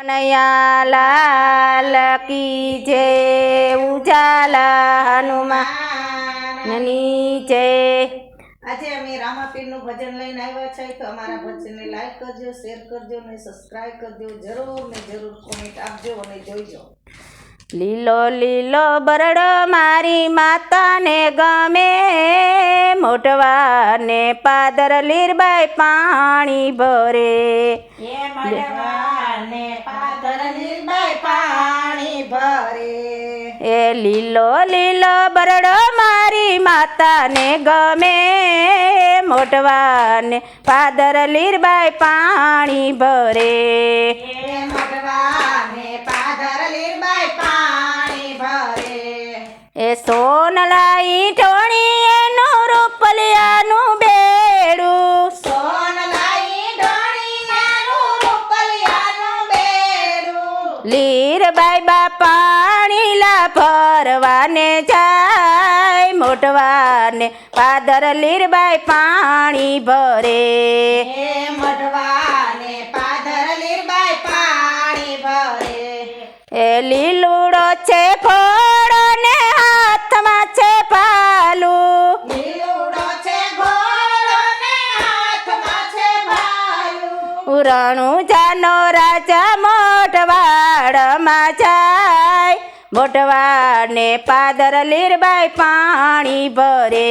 કનૈયા લાલ કી જય ઉજાલા હનુમાન જય આજે અમે રામાપીરનું ભજન લઈને આવ્યા છે, તો અમારા ભજનને લાઈક કરજો શેર કરજો ને સબસ્ક્રાઈબ કરજો. જરૂર ને જરૂર કોમેન્ટ આપજો અને જોઈજો. લીલો લીલો બરડો મારી માતાને ગમે. મોટવાને પાદર લીરબાઈ પાણી ભરે. એ લીલો લીલો બરડો મારી માતાને ગમે. મોટવાને પાદર લીરબાઈ પાણી ભરે. એ પાદર લીલબાઈ પાણી ભરે એ સોનલાઈ ઢોણી એનું રૂપલિયાનું બેડું. સોનલાઈ ઢોળીયાનું રૂપલિયાનું બેડું. લીર બા પાણીલા ભરવાને જાય મોટવાને પાદર લીરબાઈ પાણી ભરે. એ ભાલું રણું જાનો રાજા મોટવાડમાં જાય. મોટવાડને પાદર લીરબાઈ પાણી ભરે.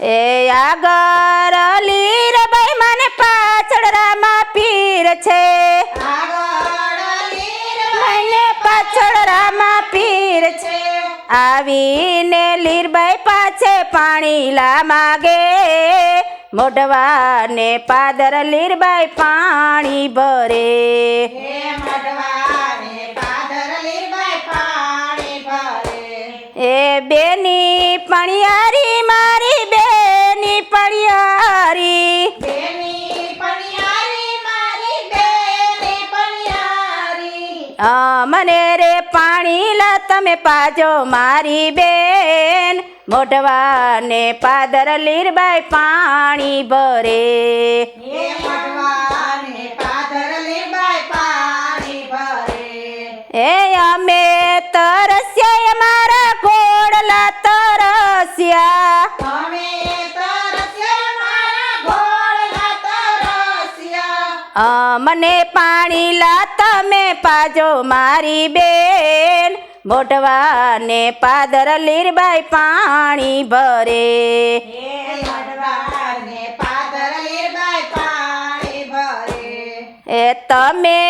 એ આગળ લીરબાઈ મને પાછળ રામા પીર છે. આવીને લીરબાઈ પાછે પાણી લા માગે. મોઢવાને પાદર લીરબાઈ પાણી ભરે. એ બેની પણિયારી મને રે પાણી લ તમે પાજો મારી બેન. મોઢવાને પાદર લીરબાઈ પાણી ભરે. એ અમે તરસ્યા મારા ઘોડલા તરસ્યા. મને પાણી લા તમે પાજો મારી બેન મોઢવાને પાદર લીરબાઈ પાણી ભરે. એ તમે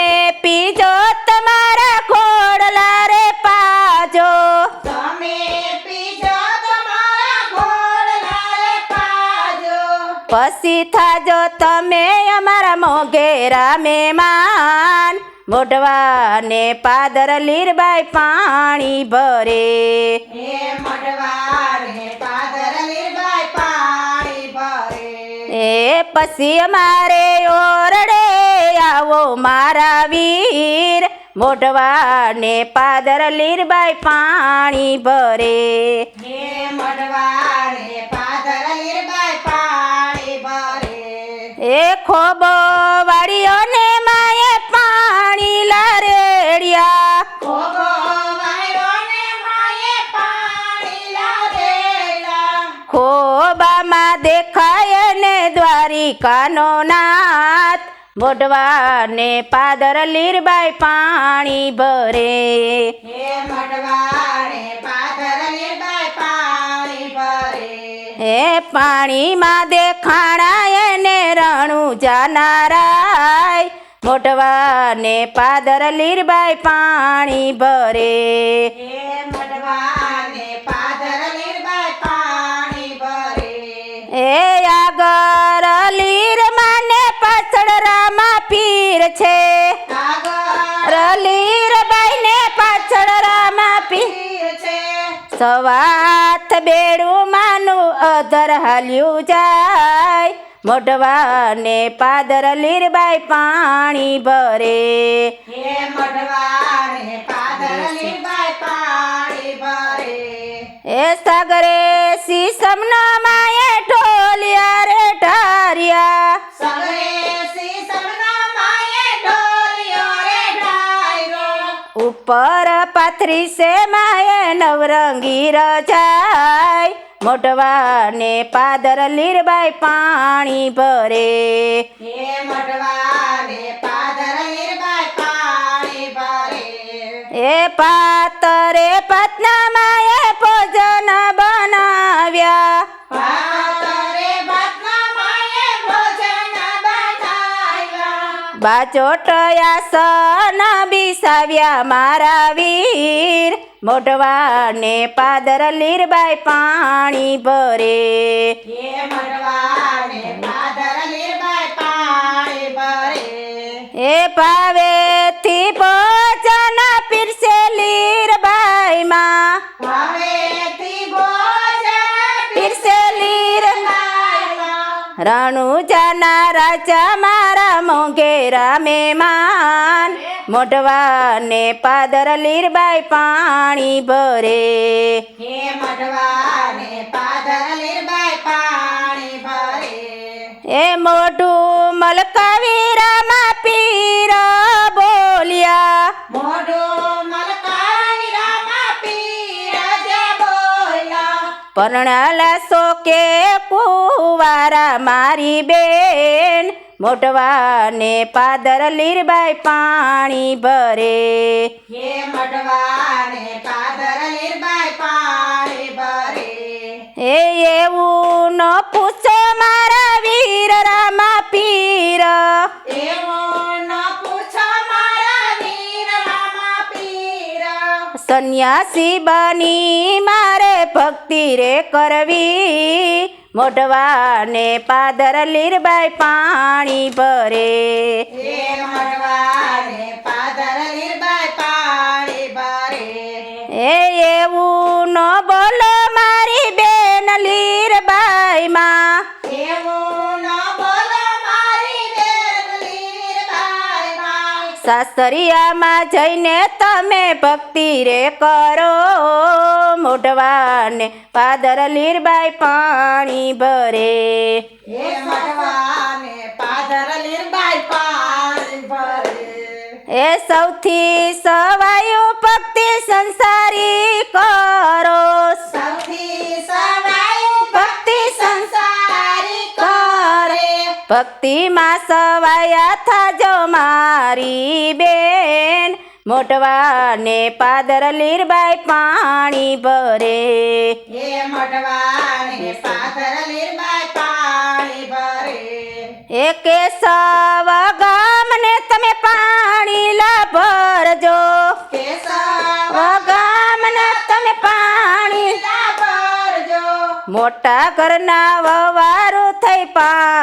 પીજો તમારા ખોડલા રે પાજો. તમે પીજો તમારા ઘોડલા રે પાજો. પછી થાજો તમે અમારા મોગેરા મહેમાન. મોઢવાને પાદર લીરબાઈ પાણી ભરે. એ પછી અમારે ઓરડે આવો મારા વીર. મોઢવાને પાદર લીરબાઈ પાણી ભરે. એ ખોબો વાળીઓને દ્વારિકાનો નાથ મોઢવાને પાદર લીરબાઈ પાણી ભરે. હે મઢવાને પાદર લીલબાઈ પાણી ભરે. એ પાણીમાં દેખાણાય ને રણું જાનારાય મોઢવાને પાદર લીરબાઈ પાણી ભરે. હે મઢવાને સવાથ બેડું માનું અધર હલ્યું જાય. મોઢવાને પાદર લીરબાઈ પાણી ભરે. હે મોઢવાને પાદર લીરબાઈ પાણી એ સાગરે સીસમના માયે ઢોલિયા રે ઢારિયા. ઉપર પાથરી સે માય નવરંગી રજાય મોટવાને પાદર લીરબાઈ પાણી ભરે. હે મટવાને પાદર લીરબાઈ પાણી ભરે. એ પાતરે પત્ના માએ ભોજન બનાવ્યા. પાતરે ભાતના માએ ભોજન બનાવ્યા. બાચોટયા સના બિસાવ્યા મારા વીર. મોટવાને પાદર લીરબાઈ પાણી ભરે. લીરબાઈ એ પાવેથી ભોજન પીરસે હવેથી ભોજન પીરસે લીર. રણુજાના રાજા મારા મોંઘેરા મહેમાન મોઢવાને પાદર લીરબાઈ પાણી ભરે. હે મટવાને પાદર લીરબાઈ પાણી ભરે. એ મોઢું મલકાવીરામાં પીર બોલ્યા. મોઢું રામા પીર બોલ્યા. પરણાલા સોકે કુવારા મારી બેન. મોટવાને પાદર લીરબાઈ પાણી ભરે. હે મોઢવાને પાદર લીરબાઈ પાણી ભરે. એ એવું ન પૂછો મારા વીર રામા પીર. એવું ન પૂછો મારા વીર રામા પીર. સંન્યાસી બની મારે ભક્તિ રે કરવી. મોઢવાને પાદર લીરબાઈ પાણી ભરે. પાદર સાસરિયામાં જઈને તમે ભક્તિ રે કરો. મોઢવાને પાદર લીરબાઈ પાણી ભરે. એ સૌથી સવાયું ભક્તિ સંસારી. ભક્તિમાં સવાયા થાજો મારી બેન. મોટવાને પાદર લીરબાઈ પાણી ભરે. એકે મટવાને પાદર લીરબાઈ પાણી ભરે. એ કેશવ ગામને તમે પાણી લા ભરજો કેશવ ગામને તમે પાણી ભરજો મોટા ઘરના વવારું થઈ પા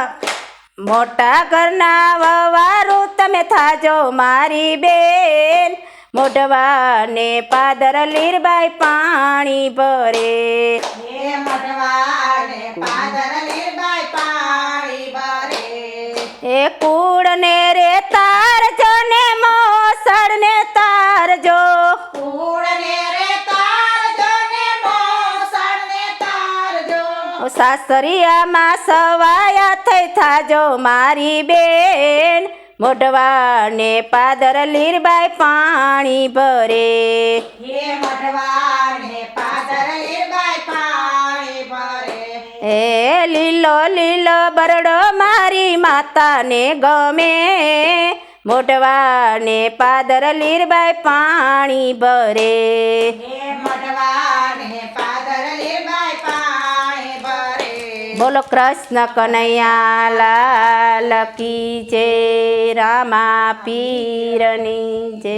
મોટા ઘરના વવારો તમે થાજો મારી બેન. મોઢવાને પાદર લીરબાઈ પાણી ભરે. એ કુળ કુળને રે તારજો ને તારજો. ને તારજો. સાસરિયામાં સવાયા થાજો મારી બેન. મોઢવાને પાદર લીરબાઈ પાણી ભરે. હે મઢવાને પાદર લીરબાઈ પાણી ભરે. એ લીલો લીલો બરડો મારી માતાને ગમે. મોઢવાને પાદર લીરબાઈ પાણી ભરે. હે મોઢવાને પાદર લીરબાઈ પાણી ભરે બોલો કૃષ્ણ કનૈયા લાલ કી જય રામા પીરની જય.